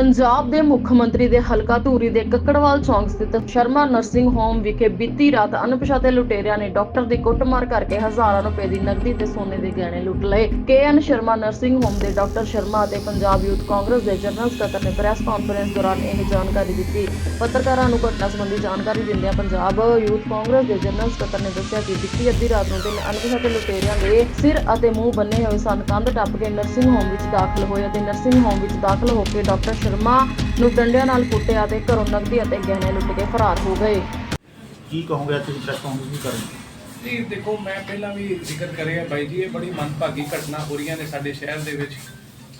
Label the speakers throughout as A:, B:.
A: ਪੰਜਾਬ ਦੇ ਮੁੱਖ ਮੰਤਰੀ ਦੇ ਹਲਕਾ ਧੂਰੀ ਦੇ ਕੱਕੜਵਾਲ ਚੌਂਕ ਸਥਿਤ ਸ਼ਰਮਾ ਨਰਸਿੰਗ ਹੋਮ ਵਿਖੇ ਬੀਤੀ ਰਾਤ ਅਣਪਛਾਤੇ ਲੁਟੇਰਿਆਂ ਨੇ ਡਾਕਟਰ ਦੀ ਕੁੱਟਮਾਰ ਕਰਕੇ ਹਜ਼ਾਰਾਂ ਰੁਪਏ ਦੀ ਨਕਦੀ ਤੇ ਸੋਨੇ ਦੇ ਗਹਿਣੇ ਲੁੱਟ ਲਏ। ਕੇਐਨ ਸ਼ਰਮਾ ਨਰਸਿੰਗ ਹੋਮ ਦੇ ਡਾਕਟਰ ਸ਼ਰਮਾ ਅਤੇ ਪੰਜਾਬ ਯੂਥ ਕਾਂਗਰਸ ਦੇ ਜਨਰਲ ਸਕੱਤਰ ਨੇ ਪ੍ਰੈਸ ਕਾਨਫਰੰਸ ਦੌਰਾਨ ਇਹ ਜਾਣਕਾਰੀ ਦਿੱਤੀ। ਪੱਤਰਕਾਰਾਂ ਨੂੰ ਘਟਨਾ ਸੰਬੰਧੀ ਜਾਣਕਾਰੀ ਦਿੰਦਿਆਂ ਪੰਜਾਬ ਯੂਥ ਕਾਂਗਰਸ ਦੇ ਜਨਰਲ ਸਕੱਤਰ ਨੇ ਦੱਸਿਆ ਕਿ ਬੀਤੀ ਅੱਧੀ ਰਾਤ ਨੂੰ ਤਿੰਨ ਅਣਪਛਾਤੇ ਲੁਟੇਰਿਆਂ ਦੇ ਸਿਰ ਅਤੇ ਮੂੰਹ ਬੰਨੇ ਹੋਏ ਸਨ। ਕੰਧ ਟੱਪ ਕੇ ਨਰਸਿੰਗ ਹੋਮ ਵਿੱਚ ਦਾਖਲ ਹੋਏ ਅਤੇ ਨਰਸਿੰਗ ਹੋਮ ਵਿੱਚ ਦਾਖਲ ਹੋ ਕੇ ਡਾਕਟਰ ਸ਼ਰਮਾ ਨੂੰ ਡੰਡਿਆਂ ਨਾਲ ਕੁੱਟਿਆ ਤੇ ਘਰੋਂ ਨਕਦੀ ਅਤੇ ਗਹਿਣੇ ਲੁੱਟ ਕੇ ਫਰਾਰ ਹੋ ਗਏ।
B: ਕੀ ਕਹੋਗੇ ਅੱਜ ਤੁਸੀਂ ਪ੍ਰੈਸ ਕਾਨਫਰੰਸ ਵੀ ਕਰਨ?
C: ਨਹੀਂ ਦੇਖੋ ਮੈਂ ਪਹਿਲਾਂ ਵੀ ਜ਼ਿਕਰ ਕਰਿਆ ਬਾਈ ਜੀ ਇਹ ਬੜੀ ਮੰਦਭਾਗੀ ਘਟਨਾ ਹੋ ਰਹੀਆਂ ਨੇ ਸਾਡੇ ਸ਼ਹਿਰ ਦੇ ਵਿੱਚ।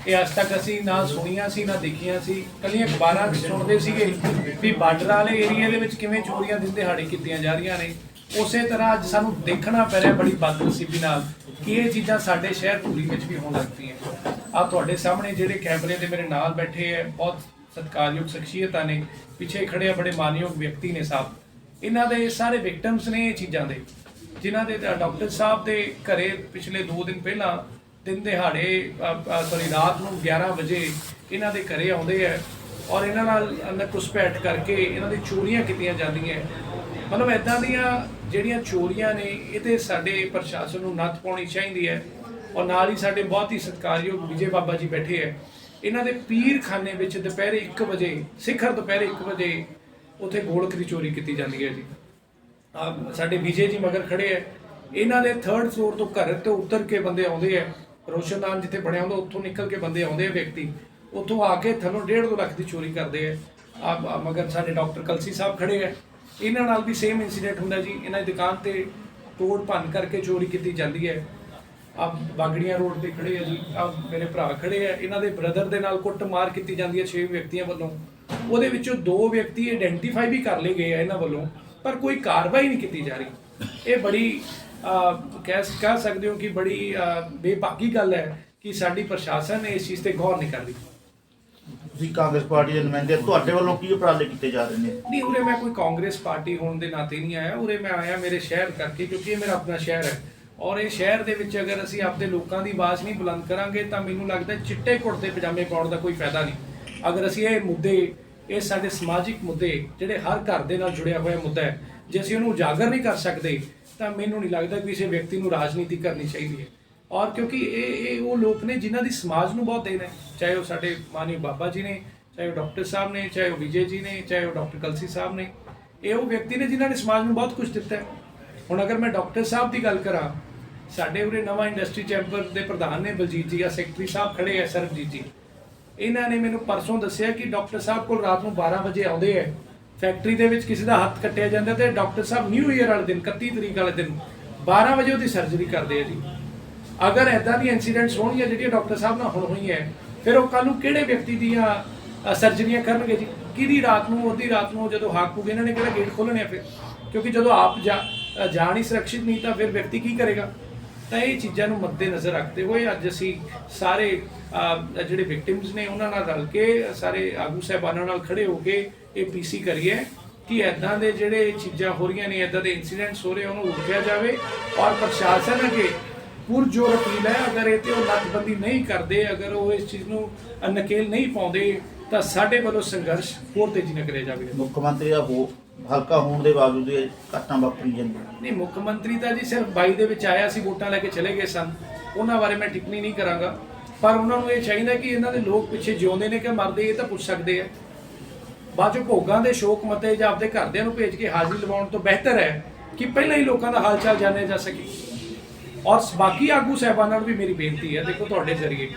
C: ਇਹ ਅੱਜ ਤੱਕ ਅਸੀਂ ਨਾ ਸੁਣੀਆਂ ਸੀ ਨਾ ਦੇਖੀਆਂ ਸੀ। ਕੱਲੀਆਂ ਅਖਬਾਰਾਂ 'ਚ ਸੁਣਦੇ ਸੀਗੇ ਵੀ ਬਾਰਡਰ ਵਾਲੇ ਏਰੀਆ ਦੇ ਵਿੱਚ ਕਿਵੇਂ ਚੋਰੀਆਂ ਦਿਨ ਦਿਹਾੜੇ ਕੀਤੀਆਂ ਜਾ ਰਹੀਆਂ ਨੇ। ਉਸੇ ਤਰ੍ਹਾਂ ਅੱਜ ਸਾਨੂੰ ਦੇਖਣਾ ਪੈ ਰਿਹਾ ਬੜੀ ਬਦਨਸੀਬੀ ਨਾਲ ਕਿ ਇਹ ਚੀਜ਼ਾਂ ਸਾਡੇ ਸ਼ਹਿਰ ਧੂਰੀ ਵਿੱਚ ਵੀ ਹੋਣ ਲੱਗ ਪਈਆਂ ਆ ਤੁਹਾਡੇ ਸਾਹਮਣੇ ਜਿਹੜੇ ਕੈਮਰੇ ਦੇ ਮੇਰੇ ਨਾਲ ਬੈਠੇ ਹੈ, ਬਹੁਤ ਸਤਿਕਾਰਯੋਗ ਸ਼ਖਸੀਅਤਾਂ ਨੇ, ਪਿੱਛੇ ਖੜੇ ਆ ਬੜੇ ਮਾਨਯੋਗ ਵਿਅਕਤੀ ਨੇ ਸਾਹਿਬ। ਇਹਨਾਂ ਦੇ ਸਾਰੇ ਵਿਕਟਮਸ ਨੇ ਇਹ ਚੀਜ਼ਾਂ ਦੇ, ਜਿਨ੍ਹਾਂ ਦੇ ਡਾਕਟਰ ਸਾਹਿਬ ਦੇ ਘਰੇ ਪਿਛਲੇ 2 ਦਿਨ ਪਹਿਲਾਂ, ਦਿਨ ਦਿਹਾੜੇ ਸੌਰੀ ਰਾਤ ਨੂੰ 11 ਵਜੇ ਇਹਨਾਂ ਦੇ ਘਰੇ ਆਉਂਦੇ ਆ ਔਰ ਇਹਨਾਂ ਨਾਲ ਅੰਦਰ ਘੁਸਪੈਠ ਕਰਕੇ ਇਹਨਾਂ ਦੀ ਚੋਰੀਆਂ ਕੀਤੀਆਂ ਜਾਂਦੀਆਂ ਮਤਲਬ ਇਦਾਂ ਦੀਆਂ ਜਿਹੜੀਆਂ ਚੋਰੀਆਂ ਨੇ ਇਹਦੇ ਸਾਡੇ ਪ੍ਰਸ਼ਾਸਨ ਨੂੰ ਨੱਥ ਪਾਉਣੀ ਚਾਹੀਦੀ ਹੈ। ਔਰ ਨਾਲ ਹੀ ਸਾਡੇ ਬਹੁਤ ਹੀ ਸਤਿਕਾਰਯੋਗ ਵਿਜੇ ਬਾਬਾ ਜੀ ਬੈਠੇ ਹੈ। ਇਹਨਾਂ ਦੇ ਪੀਰਖਾਨੇ ਵਿੱਚ ਦੁਪਹਿਰੇ 1 ਵਜੇ, ਸਿਖਰ ਦੁਪਹਿਰੇ 1 ਵਜੇ ਉੱਥੇ ਗੋਲਕ ਦੀ ਚੋਰੀ ਕੀਤੀ ਜਾਂਦੀ ਹੈ ਜੀ। ਆ ਸਾਡੇ ਵਿਜੇ ਜੀ ਮਗਰ ਖੜੇ ਐ ਇਹਨਾਂ ਦੇ 3rd ਫਲੋਰ ਤੋਂ ਘਰ ਤੋਂ ਉਤਰ ਕੇ ਬੰਦੇ ਆਉਂਦੇ ਐ ਰੋਸ਼ਨਦਾਨ ਜਿੱਥੇ ਬਣਿਆ ਹੁੰਦਾ, ਉੱਥੋਂ ਨਿਕਲ ਕੇ ਬੰਦੇ ਆਉਂਦੇ ਆ ਵਿਅਕਤੀ। ਉੱਥੋਂ ਆ ਕੇ ਥੱਲੋਂ 1.5 ਲੱਖ ਦੀ ਚੋਰੀ ਕਰਦੇ ਐ ਆ ਮਗਰ ਸਾਡੇ ਡਾਕਟਰ ਕਲਸੀ ਸਾਹਿਬ ਖੜੇ ਐ ਇਹਨਾਂ ਨਾਲ ਵੀ ਸੇਮ ਇਨਸੀਡੈਂਟ ਹੁੰਦਾ ਜੀ। ਇਹਨਾਂ ਦੀ ਦੁਕਾਨ ਤੇ ਤੋੜ ਭੰਨ ਕਰਕੇ ਚੋਰੀ ਕੀਤੀ ਜਾਂਦੀ ਹੈ। ਆ ਬਾਗੜੀਆਂ ਰੋਡ ਤੇ ਖੜੇ ਆ ਜੀ ਆ ਮੇਰੇ ਭਰਾ ਖੜੇ ਆ। ਇਹਨਾਂ ਦੇ ਬ੍ਰਦਰ ਦੇ ਨਾਲ ਕੁੱਟ ਮਾਰ ਕੀਤੀ ਜਾਂਦੀ ਹੈ 6 ਵਿਅਕਤੀਆਂ ਵੱਲੋਂ। ਉਹਦੇ ਵਿੱਚੋਂ ਦੋ ਵਿਅਕਤੀ ਆਇਡੈਂਟੀਫਾਈ ਵੀ ਕਰ ਲਏ ਗਏ ਆ ਇਹਨਾਂ ਵੱਲੋਂ ਪਰ ਕੋਈ ਕਾਰਵਾਈ ਨਹੀਂ ਕੀਤੀ ਜਾ ਰਹੀ। ਇਹ ਬੜੀ ਕਹਿ ਕਹਿ ਸਕਦੇ ਹੋ ਕਿ ਬੜੀ ਬੇਬਾਕੀ ਗੱਲ ਹੈ ਕਿ ਸਾਡੀ ਪ੍ਰਸ਼ਾਸਨ ਇਸ ਚੀਜ਼ ਤੇ ਗੌਰ ਨਹੀਂ ਕਰ ਰਹੀ
B: ਤੁਸੀਂ ਕਾਂਗਰਸ ਪਾਰਟੀ ਦੇ ਨੁਮਾਇੰਦੇ ਤੁਹਾਡੇ ਵੱਲੋਂ ਕੀ ਉਪਰਾਲੇ ਕੀਤੇ ਜਾ ਰਹੇ ਨੇ?
C: ਨਹੀਂ ਉਰੇ ਮੈਂ ਕੋਈ ਕਾਂਗਰਸ ਪਾਰਟੀ ਹੋਣ ਦੇ ਨਾਤੇ ਨਹੀਂ ਆਇਆ। ਉਰੇ ਮੈਂ ਆਇਆ ਮੇਰੇ ਸ਼ਹਿਰ ਕਰਕੇ ਕਿਉਂਕਿ ਇਹ ਮੇਰਾ ਆਪਣਾ ਸ਼ਹਿਰ ਹੈ। ਔਰ ਇਹ ਸ਼ਹਿਰ ਦੇ ਵਿੱਚ ਅਗਰ ਅਸੀਂ ਆਪਦੇ ਲੋਕਾਂ ਦੀ ਆਵਾਜ਼ ਨਹੀਂ ਬੁਲੰਦ ਕਰਾਂਗੇ, ਤਾਂ ਮੈਨੂੰ ਲੱਗਦਾ ਚਿੱਟੇ ਕੁੜਤੇ ਪਜਾਮੇ ਪਾਉਣ ਦਾ ਕੋਈ ਫਾਇਦਾ ਨਹੀਂ। ਅਗਰ ਅਸੀਂ ਇਹ ਮੁੱਦੇ, ਇਹ ਸਾਡੇ ਸਮਾਜਿਕ ਮੁੱਦੇ, ਜਿਹੜੇ ਹਰ ਘਰ ਦੇ ਨਾਲ ਜੁੜਿਆ ਹੋਇਆ ਮੁੱਦਾ ਹੈ, ਜੇ ਅਸੀਂ ਉਹਨੂੰ ਉਜਾਗਰ ਨਹੀਂ ਕਰ ਸਕਦੇ, ਤਾਂ ਮੈਨੂੰ ਨਹੀਂ ਲੱਗਦਾ ਕਿ ਕਿਸੇ ਵਿਅਕਤੀ ਨੂੰ ਰਾਜਨੀਤੀ ਕਰਨੀ ਚਾਹੀਦੀ ਹੈ। ਔਰ ਕਿਉਂਕਿ ਇਹ ਇਹ ਉਹ ਲੋਕ ਨੇ ਜਿਨ੍ਹਾਂ ਦੀ ਸਮਾਜ ਨੂੰ ਬਹੁਤ ਦੇਣ ਹੈ। ਚਾਹੇ ਉਹ ਸਾਡੇ ਮਾਨਯ ਬਾਬਾ ਜੀ ਨੇ, ਚਾਹੇ ਉਹ ਡਾਕਟਰ ਸਾਹਿਬ ਨੇ, ਚਾਹੇ ਉਹ ਵਿਜੇ ਜੀ ਨੇ, ਚਾਹੇ ਉਹ ਡਾਕਟਰ ਕਲਸੀ ਸਾਹਿਬ ਨੇ, ਇਹ ਉਹ ਵਿਅਕਤੀ ਨੇ ਜਿਨ੍ਹਾਂ ਨੇ ਸਮਾਜ ਨੂੰ ਬਹੁਤ ਕੁਝ ਦਿੱਤਾ ਹੈ। ਹੁਣ ਅਗਰ ਮੈਂ ਡਾਕਟਰ ਸਾਹਿਬ ਦੀ ਗੱਲ ਕਰਾਂ ਸਾਡੇ ਉਰੇ ਨਵਾਂ ਇੰਡਸਟਰੀ ਚੈਂਬਰ ਦੇ ਪ੍ਰਧਾਨ ਨੇ ਬਲਜੀਤ ਜੀ ਆ ਸੈਕਟਰੀ ਸਾਹਿਬ ਖੜੇ ਆ ਸਰਬਜੀਤ ਜੀ। ਇਹਨਾਂ ਨੇ ਮੈਨੂੰ ਪਰਸੋਂ ਦੱਸਿਆ ਕਿ ਡਾਕਟਰ ਸਾਹਿਬ ਕੋਲ ਰਾਤ ਨੂੰ 12 ਵਜੇ ਆਉਂਦੇ ਆ। ਫੈਕਟਰੀ ਦੇ ਵਿੱਚ ਕਿਸੇ ਦਾ ਹੱਥ ਕੱਟਿਆ ਜਾਂਦਾ ਤੇ ਡਾਕਟਰ ਸਾਹਿਬ ਨਿਊ ਈਅਰ ਵਾਲੇ ਦਿਨ 31 ਤਰੀਕ ਵਾਲੇ ਦਿਨ 12 ਵਜੇ ਉਹਦੀ ਸਰਜਰੀ ਕਰਦੇ ਆ ਜੀ। ਅਗਰ ਐਦਾਂ ਦੀ ਇਨਸੀਡੈਂਟਸ ਹੋਣਗੀਆਂ ਜਿਹੜੀਆਂ ਡਾਕਟਰ ਸਾਹਿਬ ਨਾਲ ਹੁਣ ਹੋਈਆਂ ਫਿਰ ਉਹ ਕੱਲ ਨੂੰ ਕਿਹੜੇ ਵਿਅਕਤੀ ਦੀਆਂ ਸਰਜਰੀਆਂ ਕਰਨਗੇ ਜੀ? ਕਿਹਦੀ ਰਾਤ ਨੂੰ ਉਹਦੀ ਰਾਤ ਨੂੰ ਜਦੋਂ ਹਾਕ ਪੂਗੇ ਇਹਨਾਂ ਨੇ ਕਿਹੜਾ ਗੇਟ ਖੋਲਣੇ ਆ ਫਿਰ? ਕਿਉਂਕਿ ਜਦੋਂ ਆਪ ਜਾ ਅ, ਹੀ ਸੁਰੱਖਿਅਤ ਨਹੀਂ ਤਾਂ ਫਿਰ ਵਿਅਕਤੀ ਕੀ ਕਰੇਗਾ? ਤਾਂ ਇਹ ਚੀਜ਼ਾਂ ਨੂੰ ਮੱਦੇ ਨਜ਼ਰ ਰੱਖਦੇ ਹੋਏ ਅੱਜ ਅਸੀਂ ਸਾਰੇ ਜਿਹੜੇ ਵਿਕਟਿਮਸ ਨੇ ਉਹਨਾਂ ਨਾਲ ਰਲ ਕੇ, ਸਾਰੇ ਆਗੂ ਸਾਹਿਬਾਨਾਂ ਨਾਲ ਖੜੇ ਹੋ ਕੇ ਇਹ ਪੀਸੀ ਕਰੀਏ ਕਿ ਐਦਾਂ ਦੇ ਜਿਹੜੇ ਚੀਜ਼ਾਂ ਹੋ ਰਹੀਆਂ ਨੇ ਐਦਾਂ ਦੇ ਇਨਸੀਡੈਂਟਸ ਹੋ ਰਹੇ ਉਹਨੂੰ ਰੋਕਿਆ ਜਾਵੇ ਔਰ ਪ੍ਰਸ਼ਾਸਨ ਅੱਗੇ ਪੁਰਜੋਰ ਅਪੀਲ ਹੈ, ਅਗਰ ਇਹ ਤੇ ਉਹ ਨੱਥਬੰਦੀ ਨਹੀਂ ਕਰਦੇ, ਅਗਰ ਉਹ ਇਸ ਚੀਜ਼ ਨੂੰ ਨਕੇਲ ਨਹੀਂ ਪਾਉਂਦੇ, ਤਾਂ ਸਾਡੇ ਵੱਲੋਂ ਸੰਘਰਸ਼ ਹੋਰ ਤੇਜ਼ੀ ਨਾਲ ਕਰਿਆ ਜਾਵੇਗਾ
B: ਮੁੱਖ ਮੰਤਰੀ ਦਾ ਹੋ ਹਲਕਾ ਹੋਣ ਦੇ ਬਾਵਜੂਦ ਇਹ ਘਟਨਾ ਵਾਪਰੀ ਜਾਂਦੀ ਹੈ।
C: ਨਹੀਂ, ਮੁੱਖ ਮੰਤਰੀ ਤਾਂ ਜੀ ਸਿਰਫ 22 ਦੇ ਵਿੱਚ ਆਇਆ ਸੀ, ਵੋਟਾਂ ਲੈ ਕੇ ਚਲੇ ਗਏ ਸਨ। ਉਹਨਾਂ ਬਾਰੇ ਮੈਂ ਟਿੱਪਣੀ ਨਹੀਂ ਕਰਾਂਗਾ। ਪਰ ਉਹਨਾਂ ਨੂੰ ਇਹ ਚਾਹੀਦਾ ਕਿ ਇਹਨਾਂ ਦੇ ਲੋਕ ਪਿੱਛੇ ਜਿਉਂਦੇ ਨੇ ਕਿ ਮਰਦੇ, ਇਹ ਤਾਂ ਪੁੱਛ ਸਕਦੇ ਆ। ਬਾਅਦ ਚੋਂ ਭੋਗਾਂ ਦੇ ਸ਼ੋਕ ਮਤੇ ਜਾਂ ਆਪਦੇ ਘਰਦਿਆਂ ਨੂੰ ਭੇਜ ਕੇ ਹਾਜ਼ਰੀ ਲਵਾਉਣ ਤੋਂ ਬਿਹਤਰ ਹੈ ਕਿ ਪਹਿਲਾਂ ਹੀ ਲੋਕਾਂ ਦਾ ਹਾਲ ਚਾਲ ਜਾਣਿਆ ਜਾ ਸਕੇ। ਔਰ ਬਾਕੀ ਆਗੂ ਸਹਿਬਾਨਾਂ ਨੂੰ ਵੀ ਮੇਰੀ ਬੇਨਤੀ ਹੈ, ਦੇਖੋ ਤੁਹਾਡੇ ਜ਼ਰੀਏ।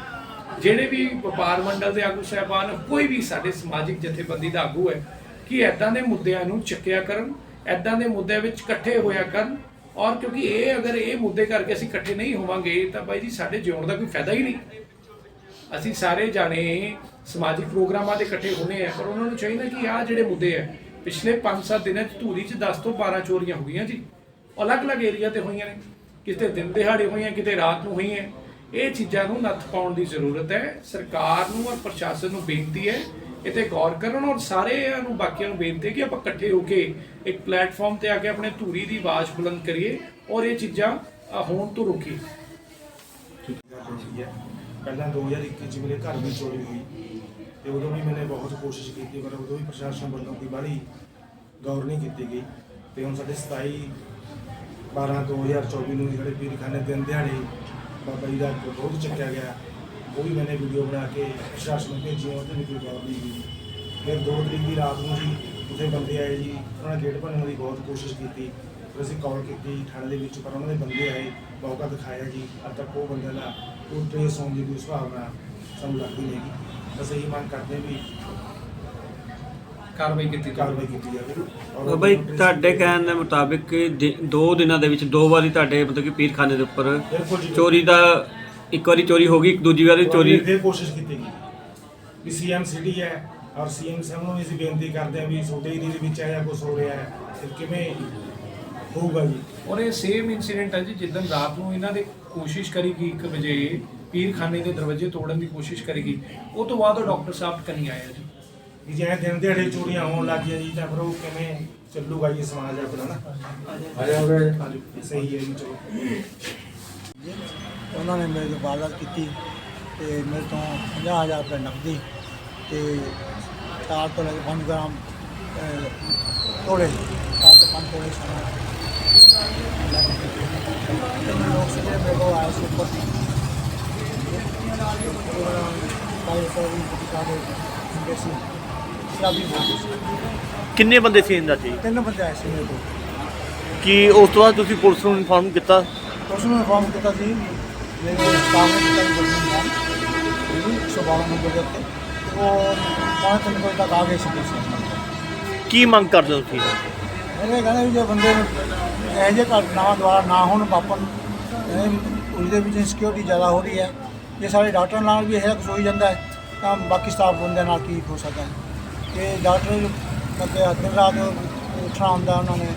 C: ਜਿਹੜੇ ਵੀ ਵਪਾਰ ਮੰਡਲ ਦੇ ਆਗੂ ਸਹਿਬਾਨ, ਕੋਈ ਵੀ ਸਾਡੇ ਸਮਾਜਿਕ ਜਥੇਬੰਦੀ ਦਾ ਆਗੂ ਹੈ ਕਿ ਐਦਾਂ ਦੇ ਮੁੱਦਿਆਂ ਨੂੰ ਚੱਕਿਆ ਕਰਨ ਐਦਾਂ ਦੇ ਮੁੱਦਿਆਂ ਵਿੱਚ ਇਕੱਠੇ ਹੋਇਆ ਕਰਨ ਔਰ ਕਿਉਂਕਿ ਇਹ ਅਗਰ ਇਹ ਮੁੱਦੇ ਕਰਕੇ ਅਸੀਂ ਇਕੱਠੇ ਨਹੀਂ ਹੋਵਾਂਗੇ ਤਾਂ ਬਾਈ ਜੀ ਸਾਡੇ ਜਿਉਣ ਦਾ ਕੋਈ ਫਾਇਦਾ ਹੀ ਨਹੀਂ। ਅਸੀਂ ਸਾਰੇ ਜਾਣੇ ਸਮਾਜਿਕ ਪ੍ਰੋਗਰਾਮਾਂ ਦੇ ਇਕੱਠੇ ਹੋਣੇ ਆ ਪਰ ਉਹਨਾਂ ਨੂੰ ਚਾਹੀਦਾ ਕਿ ਆਹ ਜਿਹੜੇ ਮੁੱਦੇ ਆ, ਪਿਛਲੇ 5-7 ਦਿਨਾਂ 'ਚ ਧੂਰੀ 'ਚ 10 ਤੋਂ 12 ਚੋਰੀਆਂ ਹੋ ਗਈਆਂ ਜੀ। ਅਲੱਗ-ਅਲੱਗ ਏਰੀਆ ਤੇ ਹੋਈਆਂ ਨੇ। ਕਿਤੇ ਦਿਨ ਦਿਹਾੜੇ ਹੋਈਆਂ, ਕਿਤੇ ਰਾਤ ਨੂੰ ਹੋਈਆਂ। ਇਹ ਚੀਜ਼ਾਂ ਨੂੰ ਨੱਥ ਪਾਉਣ ਦੀ ਜ਼ਰੂਰਤ ਹੈ। ਸਰਕਾਰ ਨੂੰ ਔਰ ਪ੍ਰਸ਼ਾਸਨ ਨੂੰ ਬੇਨਤੀ ਹੈ ਇਹ ਤੇ ਗੌਰ ਕਰਨ ਔਰ ਸਾਰਿਆਂ ਨੂੰ, ਬਾਕੀਆਂ ਨੂੰ ਬੇਨਤੀ ਕਿ ਆਪਾਂ ਇਕੱਠੇ ਹੋ ਕੇ ਇੱਕ ਪਲੇਟਫਾਰਮ ਤੇ ਆ ਕੇ ਆਪਣੇ ਧੂਰੀ ਦੀ ਆਵਾਜ਼ ਬੁਲੰਦ ਕਰੀਏ ਔਰ ਇਹ ਚੀਜ਼ਾਂ ਹੋਣ ਤੋਂ ਰੋਕੀਏ।
D: ਗੱਲ ਹੋਈ ਹੈ। ਪਹਿਲਾਂ 2021 ਚ ਮੇਰੇ ਘਰ ਵੀ ਚੋਰੀ ਹੋਈ ਤੇ ਉਦੋਂ ਵੀ ਮੈਨੇ ਬਹੁਤ ਕੋਸ਼ਿਸ਼ ਕੀਤੀ, ਪਰ ਉਦੋਂ ਵੀ ਪ੍ਰਸ਼ਾਸਨ ਵੱਲੋਂ ਕੋਈ ਬਾਹਲੀ ਗੌਰ ਨਹੀਂ ਕੀਤੀ ਗਈ। ਤੇ ਹੁਣ ਸਾਡੇ 27 12 2024 ਨੂੰ ਜਿਹੜੇ ਪੀਰਖਾਨੇ ਦਿਨ ਦਿਹਾੜੇ ਬਾਬਾ ਜੀ ਦਾ ਵਿਰੋਧ ਚੱਕਿਆ ਗਿਆ। ਉਹ ਵੀ ਮੈਨੇ ਵੀਡੀਓ ਬਣਾ ਕੇ ਪ੍ਰਸ਼ਾਸਨ ਨੂੰ ਭੇਜੀ ਉਹਦੇ ਵੀ ਕੋਈ ਗੌਰ ਨਹੀਂ ਗਈ ਫਿਰ 2 ਤਰੀਕ ਦੀ ਰਾਤ ਨੂੰ ਜੀ ਉੱਥੇ ਬੰਦੇ ਆਏ ਜੀ ਉਹਨਾਂ ਨੇ ਗੇਟ ਭੰਨਣ ਦੀ ਬਹੁਤ ਕੋਸ਼ਿਸ਼ ਕੀਤੀ। ਫਿਰ ਅਸੀਂ ਕਾਲ ਕੀਤੀ ਥਾਣੇ ਦੇ ਵਿੱਚ ਪਰ ਉਹਨਾਂ ਦੇ ਬੰਦੇ ਆਏ ਮੌਕਾ ਦਿਖਾਇਆ ਜੀ ਅੱਜ ਤੱਕ ਉਹ ਬੰਦੇ ਦਾ ਕੋਈ ਟ੍ਰੇਸ ਹੋਣ ਦੀ ਕੋਈ ਸੰਭਾਵਨਾ ਸਾਨੂੰ ਲੱਗਦੀ ਨਹੀਂ ਅਸੀਂ ਇਹੀ ਮੰਗ ਕਰਦੇ ਵੀ
C: ਕਾਰਵਾਈ ਕੀਤੀ ਜਾਵੇ।
D: ਕਾਰਵਾਈ ਕੀਤੀ ਜਾਵੇ। ਔਰ
E: ਬਈ ਤੁਹਾਡੇ ਕਹਿਣ ਦੇ ਮੁਤਾਬਿਕ ਦਿ- ਦਿਨਾਂ ਦੇ ਵਿੱਚ ਦੋ ਵਾਰੀ ਤੁਹਾਡੇ ਮਤਲਬ ਕਿ ਪੀਰਖਾਨੇ ਦੇ ਉੱਪਰ ਚੋਰੀ ਦਾ ਇੱਕ ਵਾਰੀ ਚੋਰੀ ਹੋ ਗਈ ਦੂਜੀ ਵਾਰੀ ਚੋਰੀ।
D: ਫਿਰ ਕੋਸ਼ਿਸ਼ ਕੀਤੀ ਗਈ। ਵੀ ਸੀਐਮ ਸਿਟੀ ਹੈ ਔਰ ਸੀਐਮ ਸਾਹਿਬ ਨੂੰ ਵੀ ਅਸੀਂ ਬੇਨਤੀ ਕਰਦੇ ਹਾਂ ਵੀ ਛੋਟੇ ਏਰੀਏ ਦੇ ਵਿੱਚ ਆਇਆ ਕੁਝ ਹੋ ਰਿਹਾ ਹੈ ਤੇ ਕਿਵੇਂ ਹੋਊਗਾ ਜੀ?
C: ਔਰ ਇਹ ਸੇਮ ਇਨਸੀਡੈਂਟ ਹੈ ਜੀ ਜਿੱਦਣ ਰਾਤ ਨੂੰ ਇਹਨਾਂ ਦੇ ਕੋਸ਼ਿਸ਼ ਕਰੀਗੀ 1 ਵਜੇ ਪੀਰਖਾਨੇ ਦੇ ਦਰਵਾਜ਼ੇ ਤੋੜਨ ਦੀ ਕੋਸ਼ਿਸ਼ ਕਰੀਗੀ ਉਹ ਤੋਂ ਬਾਅਦ ਉਹ ਡਾਕਟਰ ਸਾਹਿਬ ਕਨੀ ਆਇਆ ਜੀ।
D: ਵੀ ਜੇ ਦਿਨ ਦਿਹਾੜੇ ਚੋਰੀਆਂ ਹੋਣ ਲੱਗ ਗਈਆਂ ਜੀ ਤਾਂ ਫਿਰ ਉਹ ਕਿਵੇਂ ਚੱਲੂਗਾ ਜੀ ਸਮਾਜ ਆਪਣਾ ਨਾ? ਆ ਜਾਓਗੇ ਸਹੀ ਹੈ ਜੀ ਚਲੋ।
F: ਉਹਨਾਂ ਨੇ ਮੇਰੇ ਤੋਂ ਵਾਰਦਾਤ ਕੀਤੀ ਤੇ ਮੇਰੇ ਤੋਂ 50000 ਰੁਪਏ ਨਕਦੀ ਤੇ 4 ਤੋਂ ਲੈ ਕੇ 5 ਗ੍ਰਾਮ ਤੋੜੇ 4 ਤੋਂ 5 ਤੋੜੇ ਸੋਨਾ ਤਿੰਨ ਲੋਕ ਸੀਗੇ ਮੇਰੇ ਕੋਲ ਆਏ ਸੀ ਉੱਪਰ ਕਾਲੇ ਸੋਰੀ ਬੁਟੀਕਾ ਦੇ ਹੁੰਦੇ ਸੀ ਸ਼ਰਾਬੀ ਬੋਲਦੇ ਸੀ।
G: ਕਿੰਨੇ ਬੰਦੇ ਸੀ ਇਹਦਾ ਜੀ
F: ਤਿੰਨ ਬੰਦੇ ਆਏ ਸੀ ਮੇਰੇ ਕੋਲ।
G: ਕੀ ਉਸ ਤੋਂ ਬਾਅਦ ਤੁਸੀਂ ਪੁਲਿਸ ਨੂੰ ਇਨਫਾਰਮ ਕੀਤਾ?
F: ਉਸ ਨੂੰ ਇਨਫਾਰਮ ਕੀਤਾ ਸੀ। ਮੇਰੇ ਸਾਹਮਣੇ ਕੀਤਾ ਸੀ ਬੋਲਣ ਦਾ ਇਹ ਸੁਭਾਅ ਨੰਬਰ ਦੇ ਉੱਤੇ ਉਹ ਪੌਣੇ ਵਜੇ ਤੱਕ ਆ ਗਏ
G: ਕੀ ਮੰਗ ਕਰਦੇ ਹੋ ਤੁਸੀਂ?
F: ਇਹਨੇ ਕਹਿੰਦੇ ਵੀ ਜੇ ਬੰਦੇ ਨੂੰ ਇਹੋ ਜਿਹੇ ਘਟਨਾਵਾਂ ਦੁਆਰਾ ਨਾ ਹੋਣ ਵਾਪਰਨ, ਇਹ ਉਹਦੇ ਵਿੱਚ ਇਨਸਿਕਿਉਰਿਟੀ ਜ਼ਿਆਦਾ ਹੋ ਰਹੀ ਹੈ। ਜੇ ਸਾਡੇ ਡਾਕਟਰਾਂ ਨਾਲ ਵੀ ਇਹ ਕੁਝ ਹੋਈ ਜਾਂਦਾ ਹੈ, ਤਾਂ ਬਾਕੀ ਸਟਾਫ ਬੰਦਿਆਂ ਨਾਲ ਕੀ ਹੋ ਸਕਦਾ ਹੈ? ਕਿ ਡਾਕਟਰ ਮਤਲਬ ਦਿਨ ਰਾਤ ਉੱਠਣਾ ਹੁੰਦਾ, ਉਹਨਾਂ ਨੇ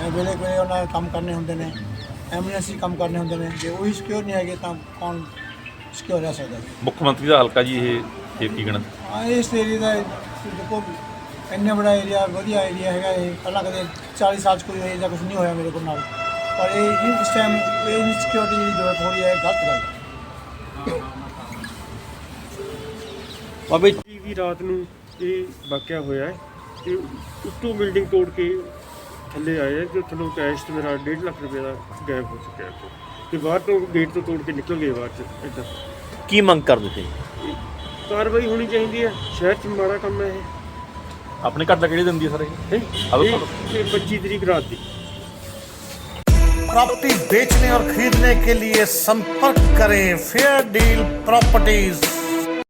F: ਐ ਵੇਲੇ ਵੇਲੇ ਉਹਨਾਂ ਨੇ ਕੰਮ ਕਰਨੇ ਹੁੰਦੇ ਨੇ। ਐਮਰਜੈਂਸੀ ਕੰਮ ਕਰਨੇ ਹੁੰਦੇ ਨੇ ਜੇ ਉਹੀ ਸਿਕਿਉਰ ਨਹੀਂ ਹੈਗੇ ਤਾਂ ਕੌਣ ਸਿਕਿਉਰ ਰਹਿ ਸਕਦਾ? ਹੈ
H: ਮੁੱਖ ਮੰਤਰੀ ਦਾ ਹਲਕਾ ਜੀ ਇਹ ਇਹ ਕੀ ਕਹਿਣਾ
F: ਹਾਂ ਇਸ ਏਰੀਏ ਦਾ ਦੇਖੋ ਇੰਨਾ ਬੜਾ ਏਰੀਆ ਵਧੀਆ ਏਰੀਆ ਹੈਗਾ ਇਹ। ਪਹਿਲਾਂ ਕਦੇ 40 ਸਾਲ 'ਚ ਕੋਈ ਇਹ ਜਿਹਾ ਕੁਝ ਨਹੀਂ ਹੋਇਆ ਮੇਰੇ ਕੋਲ ਨਾਲ। ਪਰ ਇਹ ਇਸ ਟਾਈਮ ਇਹ ਇਨਸਿਕਿਉਰਿਟੀ ਦੀ ਜ਼ਰੂਰਤ ਹੋ ਰਹੀ ਹੈ ਇਹ ਗਲਤ ਗੱਲ ਹੈ।
G: ਬਾਬੇ
I: ਜੀ ਵੀ ਰਾਤ ਨੂੰ ਇਹ ਵਾਕਿਆ ਹੋਇਆ ਹੈ ਤੇ ਉੱਤੋਂ ਬਿਲਡਿੰਗ ਤੋੜ ਕੇ ਥੱਲੇ ਆਏ ਆ ਜੋ ਥੱਲੋਂ ਕੈਸ਼ ਤੇ ਮੇਰਾ 1.5 ਲੱਖ ਰੁਪਏ ਦਾ ਗਾਇਬ ਹੋ ਚੁੱਕਿਆ ਹੈ ਤੇ ਬਾਹਰ ਤੋਂ ਗੇਟ ਤੋਂ ਤੋੜ ਕੇ ਨਿਕਲ ਗਏ ਬਾਹਰ ਚ ਇੱਦਾਂ
G: ਕੀ ਮੰਗ ਕਰਦੇ ਤੁਸੀਂ
I: ਇਹ ਕਾਰਵਾਈ ਹੋਣੀ ਚਾਹੀਦੀ ਹੈ ਸ਼ਹਿਰ ਚ ਮਾੜਾ ਕੰਮ ਹੈ ਇਹ
H: ਆਪਣੇ ਘਰ ਦਾ ਕਿਹੜੇ ਦਿਨ ਦੀ ਹੈ ਸਰ ਇਹ
I: ਹੈਂ?
H: ਆਲੋ
I: ਇਹ ਇਹ 25 ਤਰੀਕ ਰਾਤ ਦੀ
J: प्रॉपर्टी बेचने और खरीदने के लिए संपर्क करें फेयर डील प्रॉपर्टीज